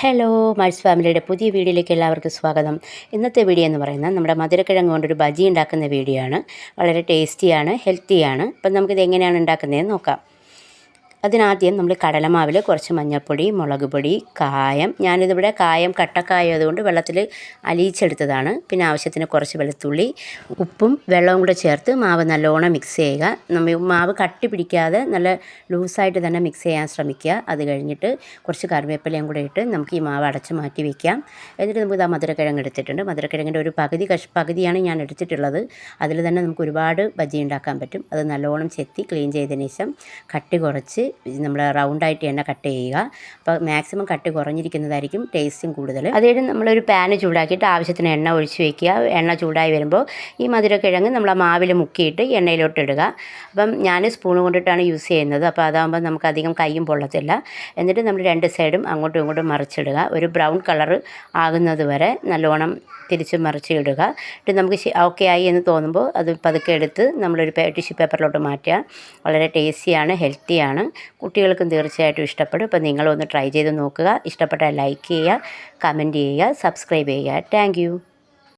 Hello മഴ്സ് ഫാമിലിയുടെ പുതിയ വീഡിയോയിലേക്ക് എല്ലാവർക്കും സ്വാഗതം. ഇന്നത്തെ വീഡിയോ എന്ന് പറയുന്നത് നമ്മുടെ മധുരക്കിഴങ്ങ് കൊണ്ടൊരു ബജി ഉണ്ടാക്കുന്ന വീഡിയോ ആണ്. വളരെ ടേസ്റ്റിയാണ് ഹെൽത്തിയാണ് അപ്പം നമുക്കിത് എങ്ങനെയാണ് ഉണ്ടാക്കുന്നതെന്ന് നോക്കാം. അതിനാദ്യം നമ്മൾ കടലമാവിൽ കുറച്ച് മഞ്ഞൾപ്പൊടി മുളക് പൊടി കായം. ഞാനിതിവിടെ കായം കട്ടക്കായം അതുകൊണ്ട് വെള്ളത്തിൽ അലിയിച്ചെടുത്തതാണ്. പിന്നെ ആവശ്യത്തിന് കുറച്ച് വെളുത്തുള്ളി ഉപ്പും വെള്ളവും കൂടെ ചേർത്ത് മാവ് നല്ലോണം മിക്സ് ചെയ്യുക. നമ്മൾ മാവ് കട്ടി പിടിക്കാതെ നല്ല ലൂസായിട്ട് തന്നെ മിക്സ് ചെയ്യാൻ ശ്രമിക്കുക. അത് കഴിഞ്ഞിട്ട് കുറച്ച് കറിവേപ്പിലയും കൂടെ ഇട്ട് നമുക്ക് ഈ മാവ് അടച്ച് മാറ്റി വയ്ക്കാം എന്നിട്ട് നമുക്ക് ആ മധുരക്കിഴങ്ങ് എടുത്തിട്ടുണ്ട്. മധുരക്കിഴങ്ങിന്റെ ഒരു പകുതി കഷ് പകുതിയാണ് ഞാൻ എടുത്തിട്ടുള്ളത്. അതിൽ തന്നെ നമുക്ക് ഒരുപാട് ബജി ഉണ്ടാക്കാൻ പറ്റും. അത് നല്ലോണം ചെത്തി ക്ലീൻ ചെയ്തതിന് ശേഷം കട്ടി കുറച്ച് നമ്മൾ റൗണ്ട് ആയിട്ട് എണ്ണ കട്ട് ചെയ്യുക. അപ്പോൾ മാക്സിമം കട്ട് കുറഞ്ഞിരിക്കുന്നതായിരിക്കും ടേസ്റ്റും കൂടുതൽ. അതായത് നമ്മളൊരു പാന് ചൂടാക്കിയിട്ട് ആവശ്യത്തിന് എണ്ണ ഒഴിച്ച് വയ്ക്കുക എണ്ണ ചൂടായി വരുമ്പോൾ ഈ മധുരക്കിഴങ്ങ് നമ്മൾ ആ മാവിൽ മുക്കിയിട്ട് എണ്ണയിലോട്ട് ഇടുക. അപ്പം ഞാൻ സ്പൂൺ കൊണ്ടിട്ടാണ് യൂസ് ചെയ്യുന്നത്. അപ്പോൾ അതാകുമ്പോൾ നമുക്ക് അധികം കൈയും പൊള്ളത്തില്ല. എന്നിട്ട് നമ്മൾ രണ്ട് സൈഡും അങ്ങോട്ടും ഇങ്ങോട്ടും മറിച്ചിടുക. ഒരു ബ്രൗൺ കളർ ആകുന്നത് വരെ നല്ലോണം തിരിച്ച് മറിച്ച് ഇടുക എന്നിട്ട് നമുക്ക് ഓക്കെ ആയി എന്ന് തോന്നുമ്പോൾ അത് പതുക്കെ എടുത്ത് നമ്മളൊരു ടിഷ്യൂ പേപ്പറിലോട്ട് മാറ്റുക. വളരെ ടേസ്റ്റിയാണ് ഹെൽത്തിയാണ് കുട്ടികൾക്കും തീർച്ചയായിട്ടും ഇഷ്ടപ്പെടും. അപ്പോൾ നിങ്ങളൊന്ന് ട്രൈ ചെയ്ത് നോക്കുക. ഇഷ്ടപ്പെട്ടാൽ ലൈക്ക് ചെയ്യുക കമന്റ് ചെയ്യുക സബ്സ്ക്രൈബ് ചെയ്യുക. താങ്ക്